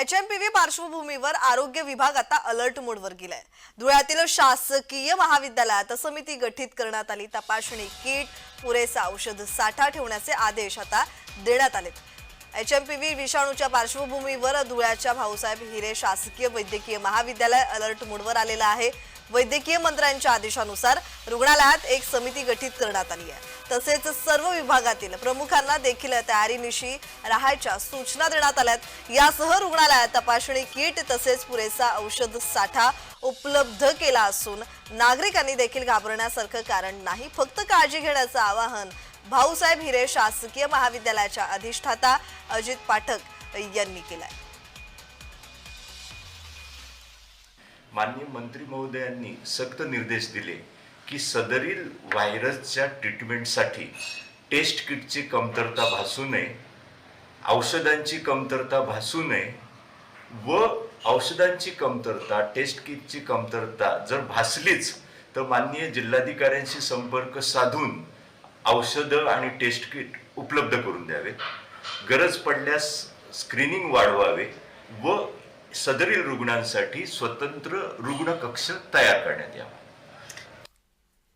H M P V पार्श्वभूमीवर आरोग्य विभाग आता अलर्ट मोडवर गेलाय. धुळ्यातील शासकीय महाविद्यालयात समिती गठीत करण्यात आली. तपासणी किट पुरेसा औषध साठा ठेवण्याचे आदेश आता देण्यात आलेत. एच एम पी व्ही विषाणूच्या पार्श्वभूमीवर धुळ्याच्या भाऊसाहेब हिरे शासकीय वैद्यकीय महाविद्यालय अलर्ट मोडवर आलेला आहे. वैद्यकीय मंत्र्यांच्या आदेशानुसार रुग्णालयात एक समिती गठीत करण्यात आली आहे. तसेच सर्व विभागातील प्रमुखांना देखील तयारीनिशी राहायच्या सूचना देण्यात आल्यात यासह रुग्णालयात तपासणी किट तसेच पुरेसा औषध साठा उपलब्ध केला असून नागरिकांनी देखील घाबरण्यासारखं कारण नाही. फक्त काळजी घेण्याचं आवाहन भाऊसाहेब हिरे शासकीय महाविद्यालयाच्या अधिष्ठाता अजित पाठक यांनी केलाय. माननीय मंत्री महोदयांनी सक्त निर्देश दिले की सदरील व्हायरसच्या ट्रीटमेंटसाठी टेस्ट किटची कमतरता भासू नये औषधांची कमतरता भासू नये व औषधांची कमतरता टेस्ट किटची कमतरता जर भासलीच तर माननीय जिल्हाधिकाऱ्यांशी संपर्क साधून औषधं आणि टेस्ट किट उपलब्ध करून द्यावे. गरज पडल्यास स्क्रीनिंग वाढवावे व सदरील रुग्णांसाठी स्वतंत्र रुग्ण कक्ष तयार करण्यात यावा.